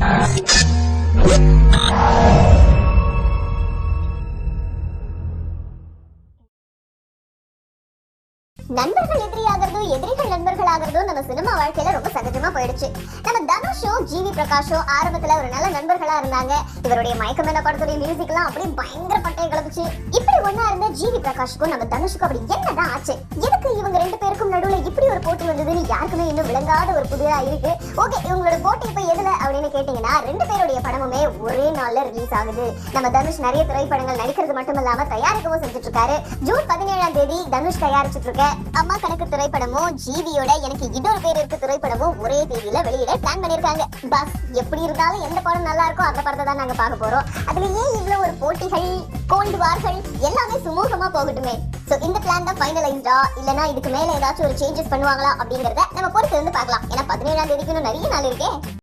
நண்பர்கள் எதிரியாகிறதும் எதிரிகள் நண்பர்கள் ஆகிறதும் நம்ம சினிமா வாழ்க்கையில ரொம்ப சகஜமா போயிடுச்சு. நம்ம தனுஷோ ஜிவி பிரகாஷோ ஆரம்பத்துல ஒரு நல்ல நண்பர்களா இருந்தாங்க. இவருடைய மயக்கம் என்ன படத்துடைய மியூசிக் எல்லாம் அப்படியே பயங்கர பட்டையை கிளப்பிச்சு. இப்படி ஒன்னா இருந்த ஜிவி பிரகாஷ்க்கும் நம்ம தனுஷுக்கும் அப்படி என்னதான் ஆச்சு? எதுக்கு இவங்க ரெண்டு பேருக்கும் நடுவுல இப்படி ஒரு போட்டி வந்ததுன்னு யாருக்குமே இன்னும் விளங்காத ஒரு புதிதா இருக்கு. ஓகே இவங்களோட போட்டி இப்ப எதுல அப்படின்னு கேட்டீங்கன்னா ரெண்டு பேருடைய படமுமே ஒரே நாள்ல ரிலீஸ் ஆகுது. நம்ம தனுஷ் நிறைய திரைப்படங்கள் நடிக்கிறது மட்டும் இல்லாம தயாரிக்கவும் செஞ்சுட்டு இருக்காரு ஜூன் பதினேழாம் தேதி தனுஷ் தயாரிச்சுட்டு இருக்க அம்மா கணக்கு திரைப்படமும் ஜீவியோட எனக்கு இன்னொரு பேர் இருக்கு திரைப்படமும் ஒரே தேதியில வெளியிட பிளான் பண்ணிருக்காங்க பஸ் எப்படி இருந்தாலும் எந்த படம் நல்லா இருக்கோ அந்த படத்தை தான் நாங்க பார்க்க போறோம். அதுல ஏன் இவ்வளவு ஒரு போட்டிகள் கோல்டு வார்கள் எல்லாமே சுமூகமா போகட்டுமே? சோ இந்த பிளான் தான் ஃபைனலைஸ்டா இல்லைனா இதுக்கு மேல ஏதாச்சும் ஒரு சேஞ்சஸ் பண்ணுவாங்களா அப்படிங்கறத நம்ம பொறுத்து இருந்து பார்க்கலாம். ஏன்னா பதினேழாம் தேதிக்கு இன்னும் நிறைய நாள் இருக்கே.